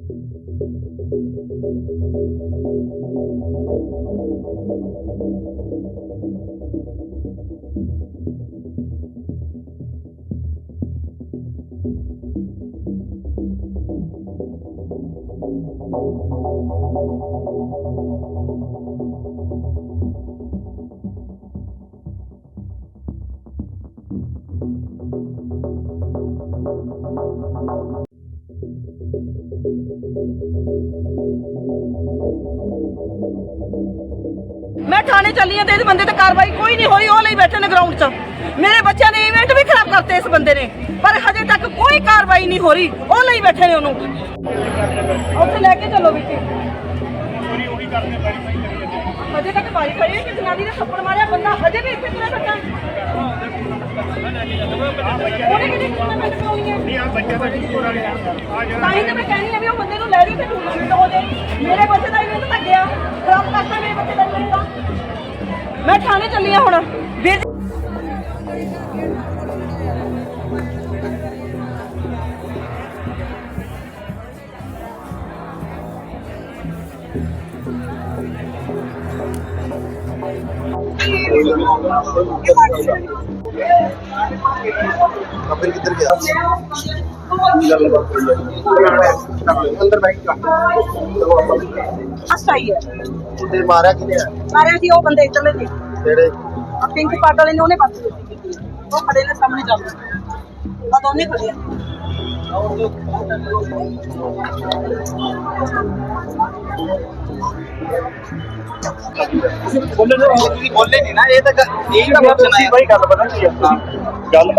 ਮੈਂ ਥਾਣੇ ਚੱਲੀ ਆਂ ਤੇ ਇਸ ਬੰਦੇ ਤੇ ਕਾਰਵਾਈ ਕੋਈ ਨਹੀਂ ਹੋਈ ਉਹ ਲਈ ਬੈਠੇ ਨੇ ਗਰਾਊਂਡ 'ਚ। ਮੇਰੇ ਬੱਚਿਆਂ ਦੇ ਇਵੈਂਟ ਵੀ ਖਰਾਬ ਕਰਤੇ ਇਸ ਬੰਦੇ ਨੇ ਪਰ ਹਜੇ ਤੱਕ ਕੋਈ ਕਾਰਵਾਈ ਨਹੀਂ ਹੋ ਰਹੀ ਉਹ ਲਈ ਬੈਠੇ ਨੇ ਉਹਨੂੰ। ਉੱਥੇ ਲੈ ਕੇ ਚੱਲੋ ਵਿੱਚ ਹਜੇ ਤੱਕ ਬਾਈ ਖੜੀ ਹੈ ਕਿ ਜਨਾਨੀ ਨੇ ਥੱਪੜ ਮਾਰਿਆ ਬੰਦਾ ਹਜੇ ਵੀ ਇੱਥੇ ਤੁਰਿਆ ਬੈਠਾ ਉਹਨੇ ਕਿਹੜੀ ਕਿੰਨਾ ਮਿੰਟ ਪਾਉਣੀ ਹੈ ਤਾਂ ਹੀ ਤਾਂ ਮੈਂ ਕਹਿੰਦੀ ਆ ਵੀ ਉਹ ਬੰਦੇ ਨੂੰ ਲੈ ਰਹੀ ਤੇ ਟੂਰਨਾਮੈਂਟ ਹੋ ਜਾਏ ਮੇਰੇ ਬੱਚੇ ਦਾ ਇਵੈਂਟ ਤਾਂ ਗਿਆ। ਖਰਾਬ ਕਰਤਾ ਮੇਰੇ ਬੱਚੇ ਦਾ ਇਵੈਂਟ ਮੈਂ ਥਾਣੇ ਚੱਲੀ ਆ ਹੁਣ ਵੀਰ ਜੀ ਕਬਰ ਕਿੱਧਰ ਗਿਆ ਅੰਦਰ ਬੈਠ ਅਸਾਈ ਹੈ ਤੇ ਮਾਰਿਆ ਕਿਨੇ ਆ? ਮਾਰਿਆ ਸੀ ਉਹ ਬੰਦੇ ਚੱਲੇ ਸੀ ਜਿਹੜੇ ਆ ਪਿੰਕ ਪੱਗ ਵਾਲੇ ਨੇ ਉਹਨੇ ਪਾਸ ਕੀਤੀ ਉਹ ਖੜੇ ਨੇ ਸਾਹਮਣੇ ਜਾਂਦੇ ਆ ਦੋਨੇ ਖੜੇ ਆ। ਤੁਸੀਂ ਬੋਲੇ ਨਹੀਂ ਨਾ ਇਹ ਤਾਂ ਇਹ ਜਿਹੜਾ ਕੁਐਸਚਨ ਆਇਆ ਭਾਈ ਗੱਲ ਪਤਾ ਕੀ ਆ ਗੱਲ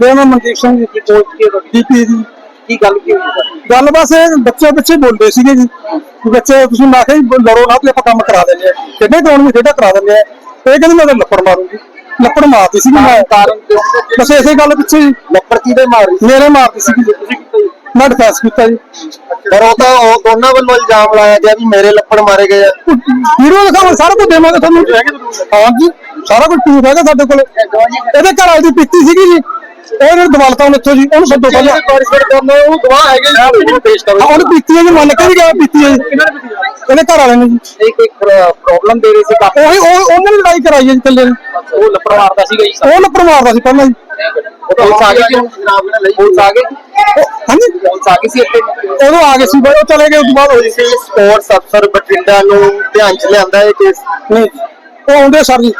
ਮੈਂ ਮਨਦੀਪ ਸਿੰਘ ਜੀ ਦੀ ਪੋਸਟ ਕੀ ਹੈ ਡੀਪੀ ਦੀ ਕੀ ਗੱਲ ਕੀ ਹੋਈ? ਗੱਲ ਬਸ ਇਹ ਬੱਚੇ ਬੱਚੇ ਬੋਲਦੇ ਸੀਗੇ ਜੀ। ਕਿ ਬੱਚੇ ਤੁਸੀਂ ਕੇ ਲੜੋ ਨਾ ਤੇ ਆਪਾਂ ਕੰਮ ਕਰਾ ਦਿੰਦੇ ਆ। ਕਿੰਨੇ ਕਰਾਉਣ ਵੀ ਖੇਡਾ ਕਰਾ ਦਿੰਦੇ ਆ। ਇਹ ਕਹਿੰਦੀ ਮੈਂ ਤਾਂ ਲੱਪੜ ਮਾਰੂੰਗੀ। ਲੱਪੜ ਮਾਰਦੀ ਸੀ ਮੈਂ। ਕਾਰਨ ਕਿਉਂ? ਬਸ ਇਸੇ ਗੱਲ ਪਿੱਛੇ ਜੀ ਕਿਹਦੇ ਮਾਰੀ ਮੇਰੇ ਮਾਰਦੀ ਸੀ ਜੀ। ਮੈਂ ਡਿਫੈਂਸ ਕੀਤਾ ਜੀ। ਪਰ ਉਹ ਤਾਂ ਉਹ ਦੋਨਾਂ ਵੱਲੋਂ ਇਲਜ਼ਾਮ ਲਾਇਆ ਗਿਆ ਵੀ ਮੇਰੇ ਲੱਕੜ ਮਾਰੇ ਗਏ ਆ। ਵੀਡੀਓ ਦਿਖਾਵਾਂ ਸਾਰਾ ਕੁਝ ਦੇਵਾਂਗੇ ਤੁਹਾਨੂੰ। ਹਾਂ ਜੀ ਸਾਰਾ ਕੁਝ ਪ੍ਰੂਫ ਹੈਗਾ ਸਾਡੇ ਕੋਲ। ਇਹਦੇ ਘਰ ਵਾਲੀ ਦੀ ਪੀਤੀ ਸੀਗੀ ਜੀ। ਉਹ ਇਹਨਾਂ ਨੂੰ ਦਵਾਲਤਾ ਹੁਣ ਇੱਥੋਂ ਜੀ ਉਹਨੂੰ ਸੱਦੋ ਪਹਿਲਾਂ। ਪਾਰਟਿਸਪੇਟ ਕਰਨਾ ਉਹ ਗਵਾਹ ਹੈਗੇ ਜੀ ਪੇਸ਼ ਹਾਂ, ਉਹਨੇ ਪੀਤੀ ਹੈ ਜੀ ਮੰਨ ਕੇ ਵੀ ਗਿਆ ਪੀਤੀ ਹੈ ਜੀ। ਇਹਦੇ ਘਰ ਵਾਲੇ ਨੇ ਜੀ। ਇਹ ਕੋਈ ਪ੍ਰੋਬਲਮ ਦੇ ਰਹੀ ਸੀ ਕਾਫੀ ਉਹੀ ਉਹ ਉਹਨੇ ਲੜਾਈ ਕਰਾਈ ਹੈ ਜੀ ਨੇ। ਉਹ ਲੱਪੜ ਮਾਰਦਾ ਸੀਗਾ ਜੀ ਉਹ ਲੱਪੜ ਮਾਰਦਾ ਸੀ ਪਹਿਲਾਂ ਜੀ। ਉਹ ਪੁਲਿਸ ਆ ਗਈ ਸੀ। ਜਨਾਬ ਨੇ ਲਈ। ਪੁਲਿਸ ਆ ਉਹ- ਹਾਂਜੀ? ਪੁਲਿਸ ਆ ਗਈ ਸੀ ਇੱਥੇ? ਉਦੋਂ ਆ ਗਏ ਸੀ ਬਾਈ ਉਹ ਚਲੇ ਗਏ ਉਸ ਤੋਂ ਬਾਅਦ ਹੋਈ ਕਿਸੇ ਸਪੋਰਟਸ ਅਫਸਰ ਬਠਿੰਡਾ ਨੂੰ ਧਿਆਨ ਚ ਲਿਆਂਦਾ ਇਹ ਕੇਸ ਨਹੀਂ ਉਹ ਆਉਂਦੇ ਸਰ ਜੀ।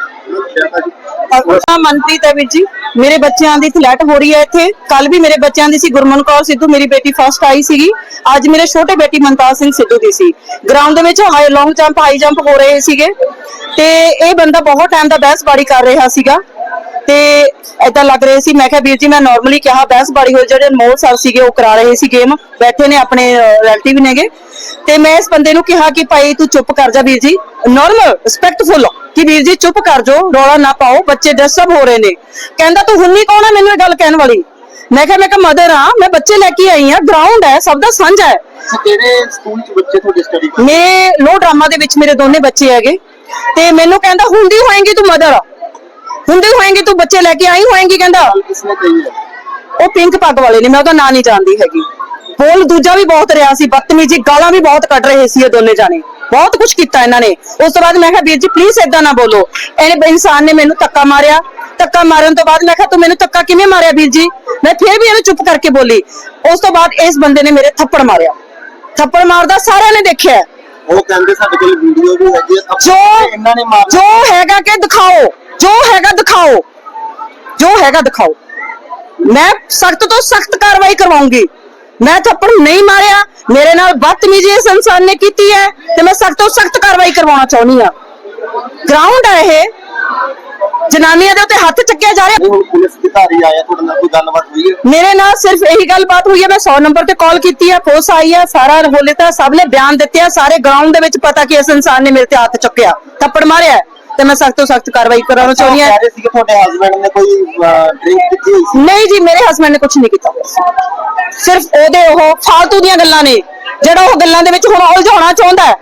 ਹਾਂ ਮਨਪ੍ਰੀਤ ਹੈ ਵੀਰ ਜੀ, ਮੇਰੇ ਬੱਚਿਆਂ ਦੀ ਥਲੈਟ ਹੋ ਰਹੀ ਹੈ ਇੱਥੇ। ਕੱਲ ਵੀ ਮੇਰੇ ਬੱਚਿਆਂ ਦੀ ਸੀ ਗੁਰਮਨ ਕੌਰ ਸਿੱਧੂ, ਮੇਰੀ ਬੇਟੀ ਫਸਟ ਆਈ ਸੀਗੀ। ਅੱਜ ਮੇਰੇ ਛੋਟੇ ਬੇਟੀ ਮਨਤਾਜ ਸਿੰਘ ਸਿੱਧੂ ਦੀ ਸੀ। ਗਰਾਊਂਡ ਦੇ ਵਿੱਚ high long jump high jump ਹੋ ਰਹੇ ਸੀਗੇ। ਤੇ ਇਹ ਬੰਦਾ ਬਹੁਤ ਟਾਈਮ ਦਾ ਬਹਿਸਬਾੜੀ ਕਰ ਰਿਹਾ ਸੀਗਾ। ਤੇ ਏਦਾਂ ਲੱਗ ਰਿਹਾ ਸੀ। ਮੈਂ ਕਿਹਾ ਵੀਰ ਜੀ ਮੈਂ ਨਾਰਮਲੀ ਕਿਹਾ ਬਹਿਸਬਾੜੀ ਹੋਈ ਜਿਹੜੇ ਅਨਮੋਲ ਸਰ ਸੀਗੇ ਉਹ ਕਰਾ ਰਹੇ ਸੀ ਗੇਮ ਬੈਠੇ ਨੇ ਆਪਣੇ ਰਿਲੇਟਿਵ ਨੇਗੇ। ਤੇ ਮੈਂ ਇਸ ਬੰਦੇ ਨੂੰ ਕਿਹਾ ਕਿ ਭਾਈ ਤੂੰ ਚੁੱਪ ਕਰ ਜਾ ਵੀਰ ਜੀ। ਨਾਰਮਲ ਰਿਸਪੈਕਟਫੁਲ ਕਿ ਵੀਰ ਜੀ ਚੁੱਪ ਕਰ ਜੋ ਰੌਲਾ ਨਾ ਪਾਓ ਬੱਚੇ ਡਿਸਟਰਬ ਹੋ ਰਹੇ ਨੇ। ਕਹਿੰਦਾ ਤੂੰ ਹੁੰਨੀ ਕੌਣ ਹੈ ਮੈਨੂੰ ਇਹ ਗੱਲ ਕਹਿਣ ਵਾਲੀ? ਮੈਂ ਕਿਹਾ ਮੈਂ ਕਿਹਾ ਮਦਰ ਆ ਮੈਂ ਬੱਚੇ ਲੈ ਕੇ ਆਈ ਆ ਗਰਾਊਂਡ ਹੈ ਸਭ ਦਾ ਸਾਂਝਾ ਹੈ। ਕਿਹੜੇ ਸਕੂਲ ਚ ਬੱਚੇ ਤੁਹਾਡੇ ਸਟੱਡੀ ਕਰਦੇ? ਮੈਂ ਲੋ ਡਰਾਮਾ ਦੇ ਵਿੱਚ ਮੇਰੇ ਦੋਨੇ ਬੱਚੇ ਹੈਗੇ। ਤੇ ਮੈਨੂੰ ਕਹਿੰਦਾ ਹੁੰਦੀ ਹੋਏਗੀ ਤੂੰ ਮਦਰ ਹੁੰਦੀ ਹੋਏਗੀ ਤੂੰ ਬੱਚੇ ਲੈ ਕੇ ਆਈ ਹੋਏਗੀ ਕਹਿੰਦਾ। ਕਿਸਨੇ ਕਹੀ ਹੈ। ਉਹ ਪਿੰਕ ਪੱਗ ਵਾਲੇ ਨੇ ਮੈਂ ਉਹਦਾ ਨਾਂ ਨਹੀਂ ਜਾਣਦੀ ਹੈਗੀ। ਬੋਲ ਦੂਜਾ ਵੀ ਬਹੁਤ ਰਿਹਾ ਸੀ ਬਦਤਮੀਜੀ ਗਾਲਾਂ ਵੀ ਬਹੁਤ ਕੱਢ ਰਹੇ ਸੀ ਇਹ ਦੋਨੇ ਜਾਣੇ। ਬਹੁਤ ਕੁਝ ਕੀਤਾ ਇਹਨਾਂ ਨੇ। ਉਸ ਤੋਂ ਬਾਅਦ ਮੈਂ ਕਿਹਾ ਵੀਰ ਜੀ ਪਲੀਜ਼ ਏਦਾਂ ਨਾ ਬੋਲੋ। ਇਹਨੇ ਇਨਸਾਨ ਨੇ ਮੈਨੂੰ ਧੱਕਾ ਮਾਰਿਆ। ਧੱਕਾ ਮਾਰਨ ਤੋਂ ਬਾਅਦ ਮੈਂ ਕਿਹਾ ਤੂੰ ਮੈਨੂੰ ਧੱਕਾ ਕਿਵੇਂ ਮਾਰਿਆ ਵੀਰ ਜੀ? ਮੈਂ ਫਿਰ ਵੀ ਇਹਨੂੰ ਚੁੱਪ ਕਰਕੇ ਬੋਲੀ। ਉਸ ਤੋਂ ਬਾਅਦ ਇਸ ਬੰਦੇ ਨੇ ਮੇਰੇ ਥੱਪੜ ਮਾਰਿਆ। ਥੱਪੜ ਮਾਰਦਾ ਸਾਰਿਆਂ ਨੇ ਦੇਖਿਆ। ਉਹ ਕਹਿੰਦੇ ਸਾਡੇ ਕੋਲ ਵੀਡੀਓ ਵੀ ਹੈਗੀ ਹੈ ਜੋ ਇਹਨਾਂ ਨੇ ਮਾਰ ਜੋ ਹੈਗਾ ਕਿ ਦਿਖਾਓ। ਜੋ ਹੈਗਾ ਦਿਖਾਓ। ਜੋ ਹੈਗਾ ਦਿਖਾਓ। ਮੈਂ ਸਖਤ ਤੋਂ ਸਖਤ ਕਾਰਵਾਈ ਕਰਵਾਉਂਗੀ। ਮੈਂ ਥੱਪੜ ਨਹੀਂ ਮਾਰਿਆ। ਮੇਰੇ ਨਾਲ ਬਦਤਮੀਜ਼ੀ ਇਸ ਇਨਸਾਨ ਨੇ ਕੀਤੀ ਹੈ ਤੇ ਮੈਂ ਸਖਤ ਤੋਂ ਸਖਤ ਕਾਰਵਾਈ ਕਰਵਾਉਣਾ ਚਾਹੁੰਦੀ ਆ ਗਰਾਊਂਡ ਹੈ ਇਹ। ਜਨਾਨੀਆਂ ਦੇ ਉੱਤੇ ਹੱਥ ਚੱਕਿਆ ਜਾ ਰਿਹਾ। ਹੁਣ ਪੁਲਿਸ ਅਧਿਕਾਰੀ ਆਇਆ ਤੁਹਾਡੇ ਨਾਲ ਕੋਈ ਗੱਲਬਾਤ ਹੋਈ ਹੈ? ਮੇਰੇ ਨਾਲ ਸਿਰਫ ਇਹੀ ਗੱਲਬਾਤ ਹੋਈ ਹੈ। ਮੈਂ 100 ਨੰਬਰ ਤੇ ਕਾਲ ਕੀਤੀ ਹੈ ਪੁਲਿਸ ਆਈ ਹੈ ਸਾਰਾ ਹੋਲੇ ਤਾਂ ਸਭ ਨੇ ਬਿਆਨ ਦਿੱਤੇ ਆ। ਸਾਰੇ ਗਰਾਊਂਡ ਦੇ ਵਿੱਚ ਪਤਾ ਕਿ ਇਸ ਇਨਸਾਨ ਨੇ ਮੇਰੇ ਤੇ ਹੱਥ ਚੁੱਕਿਆ। ਥੱਪੜ ਮਾਰਿਆ। ਤੇ ਮੈਂ ਸਖਤ ਤੋਂ ਸਖਤ ਕਾਰਵਾਈ ਕਰਾਉਣਾ ਚਾਹੁੰਦੀ ਹਾਂ ਕਹਿ ਰਹੇ ਸੀ ਕਿ ਤੁਹਾਡੇ ਹਸਬੰਡ ਨੇ ਕੋਈ ਡਰਿੰਕ ਕੀਤੀ ਹੋਈ ਸੀ? ਨਹੀਂ ਜੀ ਮੇਰੇ ਹਸਬੰਡ ਨੇ ਕੁਝ ਨਹੀਂ ਕੀਤਾ। ਸਿਰਫ ਉਹਦੇ ਉਹ ਫालतू ਦੀਆਂ ਗੱਲਾਂ ਨੇ। ਜਿਹੜਾ ਉਹ ਗੱਲਾਂ ਦੇ ਵਿੱਚ ਹੁਣ ਉਲਝਾਉਣਾ ਚਾਹੁੰਦਾ ਹੈ।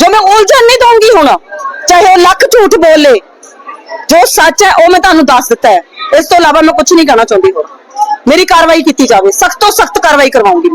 ਜੋ ਮੈਂ ਉਲਝਣ ਨਹੀਂ ਦਊਂਗੀ ਹੁਣ ਚਾਹੇ ਉਹ ਲੱਖ ਝੂਠ ਬੋਲੇ ਜੋ ਸੱਚ ਹੈ ਉਹ ਮੈਂ ਤੁਹਾਨੂੰ ਦੱਸ ਦਿੱਤਾ ਹੈ। ਇਸ ਤੋਂ ਇਲਾਵਾ ਮੈਂ ਕੁਝ ਨਹੀਂ ਕਹਿਣਾ ਚਾਹੁੰਦੀ ਹੋਰ। ਮੇਰੀ ਕਾਰਵਾਈ ਕੀਤੀ ਜਾਵੇ। ਸਖਤ ਤੋਂ ਸਖਤ ਕਾਰਵਾਈ ਕਰਵਾਉਂਗੀ